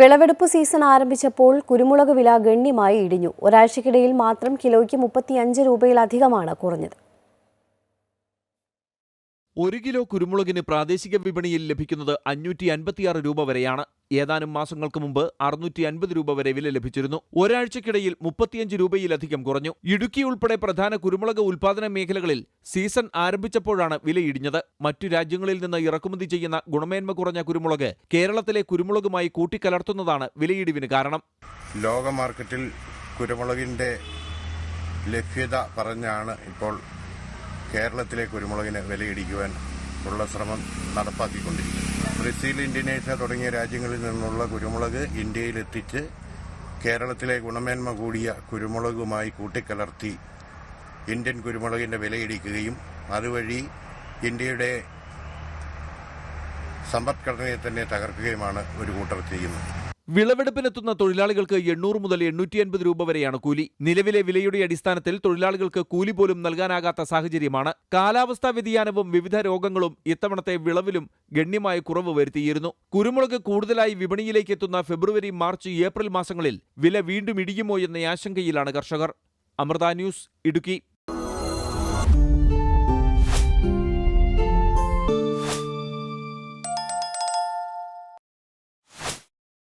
വിളവെടുപ്പ് സീസൺ ആരംഭിച്ചപ്പോൾ കുരുമുളക് വില ഗണ്യമായി ഇടിഞ്ഞു. ഒരാഴ്ചക്കിടയിൽ മാത്രം കിലോയ്ക്ക് മുപ്പത്തിയഞ്ച് രൂപയിലധികമാണ് കുറഞ്ഞത്. ഒരു കിലോ കുരുമുളകിന് പ്രാദേശിക വിപണിയിൽ ലഭിക്കുന്നത് അഞ്ഞൂറ്റി അൻപത്തിയാറ് രൂപ വരെയാണ്. ഏതാനും മാസങ്ങൾക്ക് മുമ്പ് അറുന്നൂറ്റി അൻപത് രൂപ വരെ വില ലഭിച്ചിരുന്നു. ഒരാഴ്ചക്കിടയിൽ മുപ്പത്തിയഞ്ച് രൂപയിലധികം കുറഞ്ഞു. ഇടുക്കി ഉൾപ്പെടെ പ്രധാന കുരുമുളക് ഉൽപാദന മേഖലകളിൽ സീസൺ ആരംഭിച്ചപ്പോഴാണ് വില ഇടിഞ്ഞത്. മറ്റു രാജ്യങ്ങളിൽ നിന്ന് ഇറക്കുമതി ചെയ്യുന്ന ഗുണമേന്മ കുറഞ്ഞ കുരുമുളക് കേരളത്തിലെ കുരുമുളകുമായി കൂട്ടിക്കലർത്തുന്നതാണ് വിലയിടിവിന് കാരണം. ലോക മാർക്കറ്റിൽ കുരുമുളകിന്റെ ലഭ്യത പറഞ്ഞാണ് ഇപ്പോൾ കേരളത്തിലെ കുരുമുളകിന് വിലയിടിക്കുവാൻ ഉള്ള ശ്രമം നടപ്പാക്കിക്കൊണ്ടിരിക്കുന്നത് ബ്രസീൽ ഇന്തോനേഷ്യ തുടങ്ങിയ രാജ്യങ്ങളിൽ നിന്നുള്ള കുരുമുളക് ഇന്ത്യയിലെത്തിച്ച് കേരളത്തിലെ ഗുണമേന്മ കൂടിയ കുരുമുളകുമായി കൂട്ടിക്കലർത്തി ഇന്ത്യൻ കുരുമുളകിന്റെ വിലയിടിക്കുകയും അതുവഴി ഇന്ത്യയുടെ സമ്പദ്ഘടനയെ തന്നെ തകർക്കുകയുമാണ് ഒരു കൂട്ടർ ചെയ്യുന്നത്. വിളവെടുപ്പിനെത്തുന്ന തൊഴിലാളികൾക്ക് എണ്ണൂറ് മുതൽ എണ്ണൂറ്റി അൻപത് രൂപ വരെയാണ് കൂലി. നിലവിലെ വിലയുടെ അടിസ്ഥാനത്തിൽ തൊഴിലാളികൾക്ക് കൂലി പോലും നൽകാനാകാത്ത സാഹചര്യമാണ്. കാലാവസ്ഥാ വ്യതിയാനവും വിവിധ രോഗങ്ങളും ഇത്തവണത്തെ വിളവിലും ഗണ്യമായ കുറവ് വരുത്തിയിരുന്നു. കുരുമുളക് കൂടുതലായി വിപണിയിലേക്ക് എത്തുന്ന ഫെബ്രുവരി മാർച്ച് ഏപ്രിൽ മാസങ്ങളിൽ വില വീണ്ടും ഇടിയുമോ എന്ന ആശങ്കയിലാണ് കർഷകർ. അമൃത ന്യൂസ് ഇടുക്കി.